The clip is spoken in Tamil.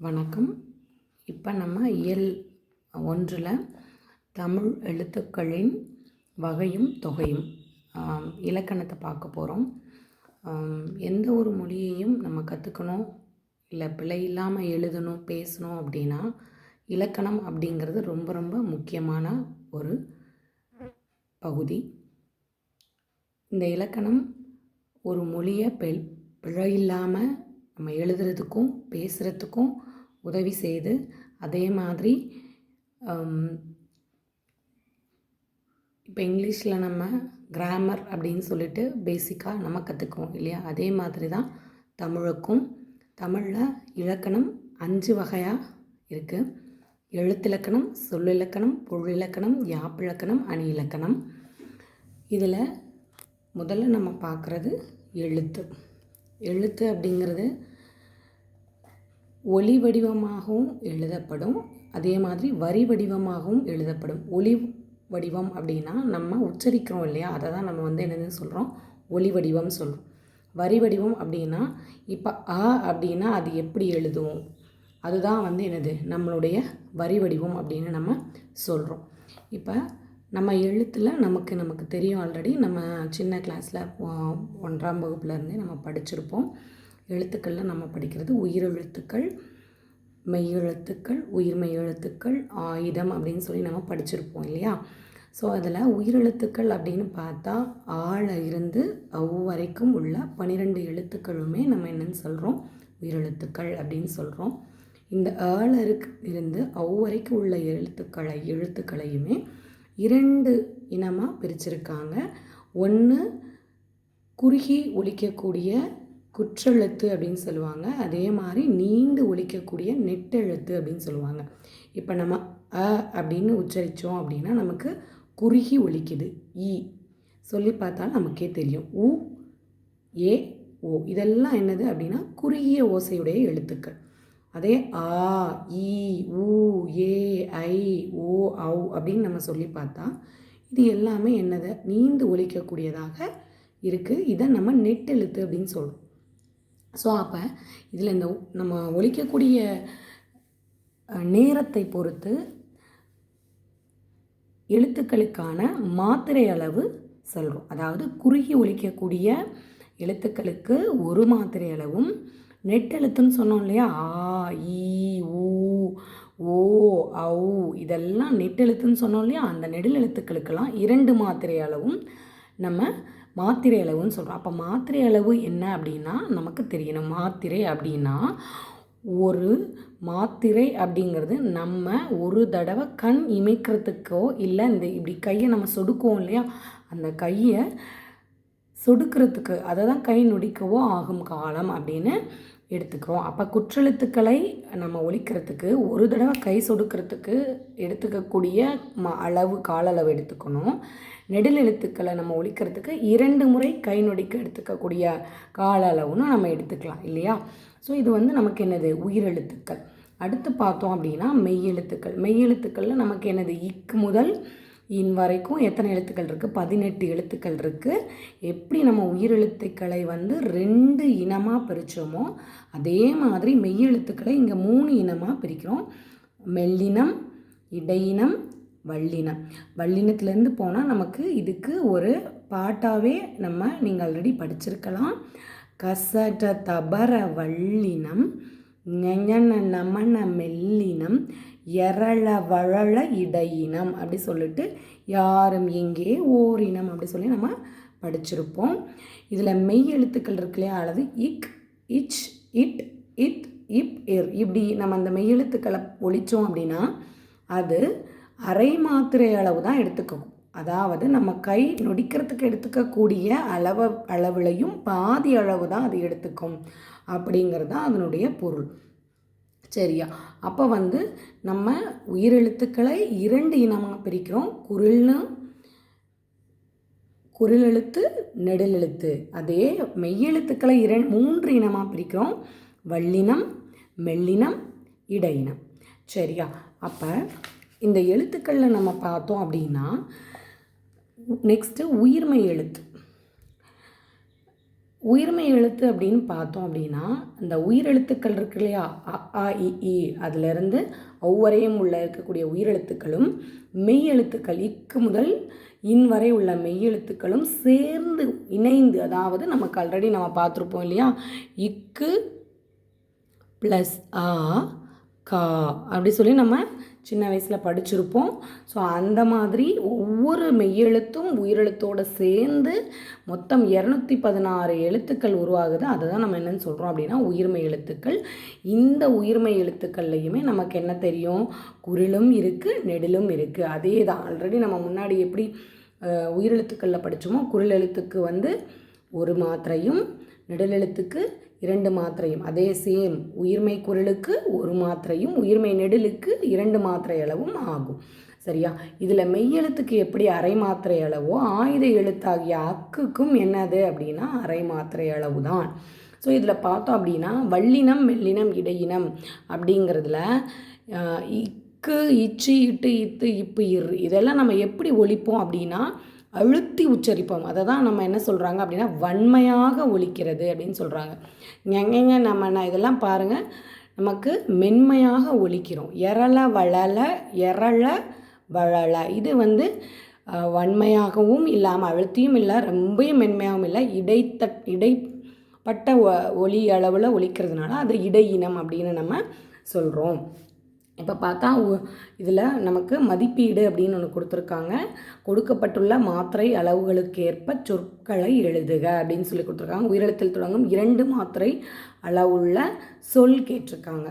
வணக்கம். இப்போ நம்ம இயல் ஒன்றில் தமிழ் எழுத்துக்களின் வகையும் தொகையும் இலக்கணத்தை பார்க்க போகிறோம் எந்த ஒரு மொழியையும் நம்ம கற்றுக்கணும் இல்லை பிழை இல்லாமல் எழுதணும் பேசணும் அப்படின்னா இலக்கணம் அப்படிங்கிறது ரொம்ப ரொம்ப முக்கியமான ஒரு பகுதி. இந்த இலக்கணம் ஒரு மொழியை பெ பிழை இல்லாமல் நம்ம எழுதுறதுக்கும் பேசுகிறதுக்கும் உதவி செய்து அதே மாதிரி இப்போ இங்கிலீஷில் நம்ம கிராமர் அப்படின்னு சொல்லிட்டு பேசிக்காக நம்ம கற்றுக்குவோம் இல்லையா? அதே மாதிரி தான் தமிழுக்கும் தமிழில் இலக்கணம் அஞ்சு வகையாக இருக்குது எழுத்திலக்கணம் சொல்லிலக்கணம் பொருளிலக்கணம் யாப்பிலக்கணம் அணி இலக்கணம் இதில் முதல்ல நம்ம பார்க்குறது எழுத்து. எழுத்து அப்படிங்கிறது ஒளி வடிவமாகவும் எழுதப்படும். அதே மாதிரி வரி வடிவமாகவும் எழுதப்படும். ஒளி வடிவம் அப்படின்னா நம்ம உச்சரிக்கிறோம் இல்லையா? அதை தான் நம்ம வந்து என்னது சொல்கிறோம் ஒளி வடிவம் சொல்கிறோம் வரி வடிவம் அப்படின்னா இப்போ அ அப்படின்னா அது எப்படி எழுதுவோம்? அதுதான் வந்து என்னது? நம்மளுடைய வரி வடிவம் அப்படின்னு நம்ம சொல்கிறோம் இப்போ நம்ம எழுத்தில் நமக்கு நமக்கு தெரியும் ஆல்ரெடி நம்ம சின்ன கிளாஸில் ஒன்றாம் வகுப்புலேருந்தே நம்ம படிச்சிருப்போம். எழுத்துக்களில் நம்ம படிக்கிறது உயிரெழுத்துக்கள் மெய்யெழுத்துக்கள் உயிர்மெய் எழுத்துக்கள் ஆயுதம் அப்படின்னு சொல்லி நம்ம படிச்சிருப்போம் இல்லையா? ஸோ அதில் உயிரெழுத்துக்கள் அப்படின்னு பார்த்தா ஆழ இருந்து அவ்வரைக்கும் உள்ள பன்னிரெண்டு எழுத்துக்களுமே நம்ம என்னன்னு சொல்கிறோம் உயிரெழுத்துக்கள் அப்படின்னு சொல்கிறோம் இந்த ஆளருக்கு இருந்து அவ் வரைக்கும் உள்ள எழுத்துக்களை எழுத்துக்களையுமே இரண்டு இனமாக பிரிச்சிருக்காங்க. ஒன்று குறுகி ஒழிக்கக்கூடிய குற்றெழுத்து அப்படின்னு சொல்லுவாங்க. அதே மாதிரி நீண்டு ஒழிக்கக்கூடிய நெட்டெழுத்து அப்படின்னு சொல்லுவாங்க. இப்போ நம்ம அ அப்படின்னு உச்சரித்தோம் அப்படின்னா நமக்கு குறுகி ஒழிக்குது. இ. சொல்லி பார்த்தாலும் நமக்கே தெரியும். உ ஏ ஓ. இதெல்லாம் என்னது அப்படின்னா குறுகிய ஓசையுடைய எழுத்துக்கள். அதே ஆ இ உ ஏ ஐ ஓ ஔ அப்படின்னு நம்ம சொல்லி பார்த்தா இது எல்லாமே என்னது? நீண்டு ஒழிக்கக்கூடியதாக இருக்குது இதை நம்ம நெட்டெழுத்து அப்படின்னு சொல்கிறோம் ஸோ அப்போ இதில் இந்த நம்ம ஒழிக்கக்கூடிய நேரத்தை பொறுத்து எழுத்துக்களுக்கான மாத்திரை அளவு சொல்கிறோம் அதாவது குறுகி ஒழிக்கக்கூடிய எழுத்துக்களுக்கு ஒரு மாத்திரை அளவும் நெட்டெழுத்துன்னு சொன்னோம் இல்லையா? ஆ ஈ ஊ ஓ ஔ இதெல்லாம் நெட்டெழுத்துன்னு சொன்னோம் இல்லையா? அந்த நெடில் எழுத்துக்களுக்கெல்லாம் இரண்டு மாத்திரை அளவும் நம்ம மாத்திரை அளவுன்னு சொல்கிறோம் அப்போ மாத்திரை அளவு என்ன அப்படின்னா நமக்கு தெரியணும். மாத்திரை அப்படின்னா ஒரு மாத்திரை அப்படிங்கிறது நம்ம ஒரு தடவை கண் இமைக்கிறதுக்கோ இல்லை இந்த இப்படி கையை நம்ம சொடுக்குவோம் இல்லையா? அந்த கையை சொடுக்கிறதுக்கு அதை தான் கை நொடிக்கவோ ஆகும் காலம் அப்படின்னு எடுத்துக்கிறோம் அப்போ குற்றெழுத்துக்களை நம்ம ஒழிக்கிறதுக்கு ஒரு தடவை கை சொடுக்கிறதுக்கு எடுத்துக்கக்கூடிய ம அளவு கால அளவு எடுத்துக்கணும். நெடில் எழுத்துக்களை நம்ம ஒழிக்கிறதுக்கு இரண்டு முறை கை நொடிக்க எடுத்துக்கக்கூடிய கால அளவுன்னு நம்ம எடுத்துக்கலாம் இல்லையா? ஸோ இது வந்து நமக்கு என்னது? உயிரெழுத்துக்கள். அடுத்து பார்த்தோம் அப்படின்னா மெய்யெழுத்துக்கள் மெய்யெழுத்துக்களில் நமக்கு என்னது? இக்கு முதல் இன் வரைக்கும் எத்தனை எழுத்துக்கள் இருக்குது பதினெட்டு எழுத்துக்கள் இருக்குது எப்படி நம்ம உயிரெழுத்துக்களை வந்து ரெண்டு இனமாக பிரித்தோமோ அதே மாதிரி மெய்யெழுத்துக்களை இங்கே மூணு இனமாக பிரிக்கிறோம். மெல்லினம் இடையினம் வள்ளினம் வள்ளினத்துலேருந்து போனால் நமக்கு இதுக்கு ஒரு பாட்டாகவே நம்ம நீங்கள் ஆல்ரெடி படிச்சிருக்கலாம். கசட தபர வள்ளினம் ஞஞன நமன மெல்லினம் எரள வழல இடையினம் அப்படி சொல்லிட்டு யாரும் எங்கே ஓரினம் அப்படி சொல்லி நம்ம படிச்சிருப்போம். இதில் மெய் எழுத்துக்கள் இருக்கு இல்லையா? அல்லது இக் இச் இட் இட் இப் இர். இப்படி நம்ம அந்த மெய் எழுத்துக்களை ஒழித்தோம் அப்படின்னா அது அரை மாத்திரை அளவு தான் எடுத்துக்கும். அதாவது நம்ம கை நொடிக்கிறதுக்கு எடுத்துக்கக்கூடிய அளவு அளவுலையும் பாதி அளவு தான் அது எடுத்துக்கும் அப்படிங்கிறது தான் அதனுடைய பொருள். சரியா. அப்போ வந்து நம்ம உயிரெழுத்துக்களை இரண்டு இனமாக பிரிக்கிறோம். குரில்னு குரிலெழுத்து நெடிலெழுத்து. அதே மெய்யெழுத்துக்களை இரண் மூன்று இனமாக பிரிக்கிறோம். வல்லினம் மெல்லினம் இடையினம். சரியா. அப்போ இந்த எழுத்துக்களில் நம்ம பார்த்தோம் அப்படின்னா நெக்ஸ்ட்டு உயிர்மெய் எழுத்து. உயிர்மை எழுத்து அப்படின்னு பார்த்தோம் அப்படின்னா இந்த உயிரெழுத்துக்கள் இருக்கு இல்லையா? அ ஆ இ அதுலேருந்து ஒவ்வொரையும் உள்ள இருக்கக்கூடிய உயிரெழுத்துக்களும் மெய் எழுத்துக்கள் இக்கு முதல் இன் வரை உள்ள மெய் எழுத்துக்களும் சேர்ந்து இணைந்து அதாவது நமக்கு ஆல்ரெடி நம்ம பார்த்துருப்போம் இல்லையா? இக்கு ப்ளஸ் ஆ கா அப்படி சொல்லி நம்ம சின்ன வயசில் படிச்சிருப்போம். ஸோ அந்த மாதிரி ஒவ்வொரு மெய்யெழுத்தும் உயிரெழுத்தோடு சேர்ந்து மொத்தம் இரநூத்தி பதினாறு எழுத்துக்கள் உருவாகுது. அதை தான் நம்ம என்னென்னு சொல்கிறோம் அப்படின்னா உயிர்மெய் எழுத்துக்கள் இந்த உயிர்மெய் எழுத்துக்கள்லையுமே நமக்கு என்ன தெரியும்? குரிலும் இருக்குது நெடிலும் இருக்குது அதே தான் ஆல்ரெடி நம்ம முன்னாடி எப்படி உயிரெழுத்துக்களில் படித்தோமோ குரல் எழுத்துக்கு வந்து ஒரு மாத்திரையும் நெடிலெழுத்துக்கு இரண்டு மாத்திரையும். அதே சேம் உயிர்மை குரலுக்கு ஒரு மாத்திரையும் உயிர்மை நெடிலுக்கு இரண்டு மாத்திரை அளவும் ஆகும். சரியா? இதில் மெய்யெழுத்துக்கு எப்படி அரை மாத்திரை அளவோ ஆயுத எழுத்தாகிய அக்குக்கும் என்னது அப்படின்னா அரை மாத்திரை அளவு தான் ஸோ இதில் பார்த்தோம் அப்படின்னா வல்லினம் மெல்லினம் இடையினம் அப்படிங்கிறதுல இக்கு இச்சு இட்டு இத்து இப்பு இர். இதெல்லாம் நம்ம எப்படி ஒழிப்போம் அப்படின்னா அழுத்தி உச்சரிப்போம். அதை தான் நம்ம என்ன சொல்கிறாங்க அப்படின்னா வன்மையாக ஒழிக்கிறது அப்படின்னு சொல்கிறாங்க எங்கெங்க நம்ம நான் இதெல்லாம் பாருங்கள் நமக்கு மென்மையாக ஒழிக்கிறோம். எரள வளல எரள வளல இது வந்து வன்மையாகவும் இல்லாமல் அழுத்தியும் இல்லை ரொம்பையும் மென்மையாகவும் இல்லை இடைத்தட் இடைப்பட்ட ஒ- ஒலி அளவில் ஒழிக்கிறதுனால அது இடையினம் அப்படின்னு நம்ம சொல்கிறோம் இப்போ பார்த்தா இதில் நமக்கு மதிப்பீடு அப்படின்னு ஒன்று கொடுத்துருக்காங்க. கொடுக்கப்பட்டுள்ள மாத்திரை அளவுகளுக்கேற்ப சொற்களை எழுதுக அப்படின்னு சொல்லி கொடுத்துருக்காங்க. உயிரெழுத்தில் தொடங்கும் இரண்டு மாத்திரை அளவுள்ள சொல் கேட்டிருக்காங்க.